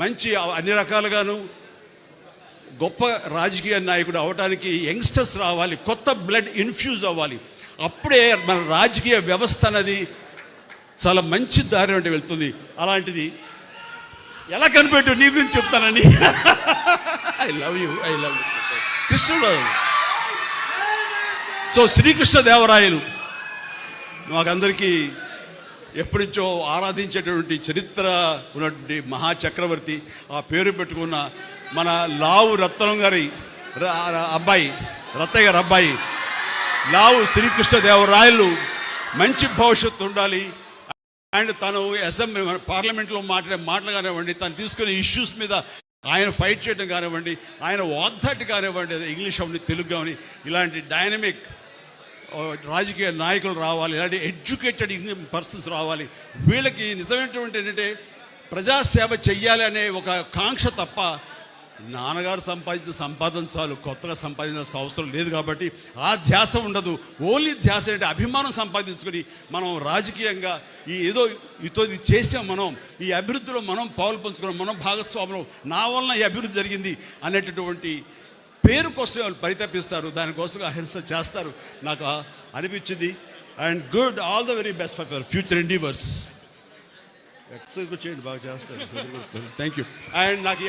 మంచి అన్ని రకాలుగాను గొప్ప రాజకీయ నాయకుడు అవడానికి యంగ్స్టర్స్ రావాలి కొత్త బ్లడ్ ఇన్ఫ్యూజ్ అవ్వాలి. అప్పుడే మన రాజకీయ వ్యవస్థ అనేది చాలా మంచి దారి అంటే వెళ్తుంది. అలాంటిది ఎలా కనిపెట్టు నీ గురించి చెప్తానని. I love you I love you కృష్ణుడు. సో శ్రీకృష్ణ దేవరాయలు మాకందరికీ ఎప్పటి నుంచో ఆరాధించేటటువంటి చరిత్ర ఉన్నటువంటి మహా చక్రవర్తి ఆ పేరు పెట్టుకున్న మన లావు రత్నం గారి ర- అబ్బాయి రత్తయ్య గారి అబ్బాయి లావు శ్రీకృష్ణ దేవరాయలు మంచి భవిష్యత్తు ఉండాలి. అండ్ తను అసెంబ్లీ పార్లమెంట్లో మాట్లాడే మాటలు కానివ్వండి తను తీసుకునే ఇష్యూస్ మీద ఆయన ఫైట్ చేయడం కానివ్వండి ఆయన వాగ్దాటి కానివ్వండి ఇంగ్లీష్ అవని తెలుగు కానీ ఇలాంటి డైనమిక్ రాజకీయ నాయకులు రావాలి ఇలాంటి ఎడ్యుకేటెడ్ పర్సన్స్ రావాలి. వీళ్ళకి నిజమైనటువంటి ఏంటంటే ప్రజాసేవ చెయ్యాలి అనే ఒక కాంక్ష తప్ప నాన్నగారు సంపాదించిన సంపాదన చాలు కొత్తగా సంపాదించాల్సిన అవసరం లేదు కాబట్టి ఆ ధ్యాస ఉండదు. ఓన్లీ ధ్యాస అంటే అభిమానం సంపాదించుకొని మనం రాజకీయంగా ఈ ఏదో ఇతో ఇది చేసాం మనం ఈ అభివృద్ధిలో మనం పాలు పంచుకున్నాం మనం భాగస్వాములం నా వలన ఈ అభివృద్ధి జరిగింది అనేటటువంటి పేరు కోసం వాళ్ళు పరితపిస్తారు. దానికోసం అహింస చేస్తారు. నాకు అనిపించింది. And good all the very best for future endeavours exercise చేయండి బాగా చేస్తారు. థ్యాంక్ యూ అండ్ నాకు